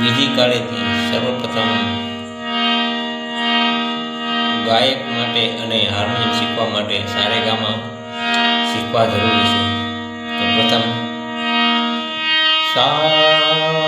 બીજી કાળેથી સર્વપ્રથમ ગાયક માટે અને હાર્મોનિયમ શીખવા માટે સારેગામાં શીખવા જરૂરી છે. તો પ્રથમ સા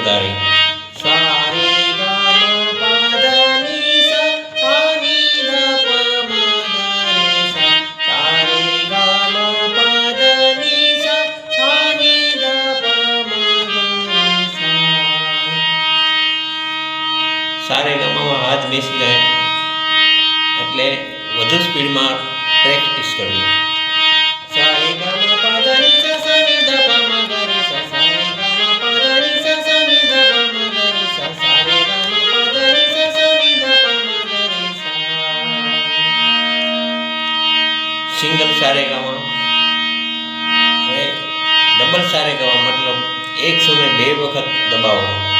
તારી સારે ગામામાં હાથ બેસી જાય એટલે વધુ સ્પીડમાં પ્રેક્ટિસ કરવી. સિંગલ સારે સારેગામાં હવે ડબલ સારે સારેગામાં મતલબ એક સુરને બે વખત દબાવવાનું.